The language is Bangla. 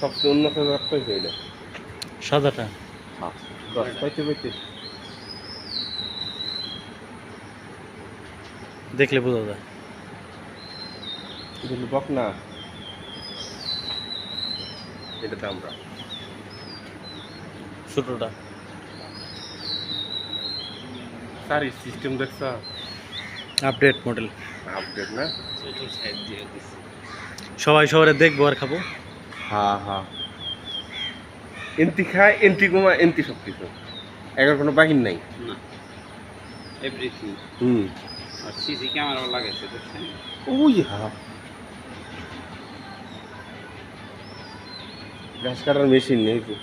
সবচেয়ে উন্নত জাত পাইছে এটা সাদাটা। দশ পাইতে পাইতে দেখলে বোঝা যায়। বক না এটা দামরা ছোটটা। সারি সিস্টেম দেখছ আপডেট মডেল আপডেট না? সবাই শহরে দেখব আর খাব। হ্যাঁ হ্যাঁ এন্টি খায় এন্টি কমা এন্টি সব কিছু এগার কোনো বাহির নাই। না। এভরিথিং হুম। আর সিসি ক্যামেরাও লাগাইছে দেখছেন? ওই হ্যাঁ ঘাস কাটার মেশিন নেই তো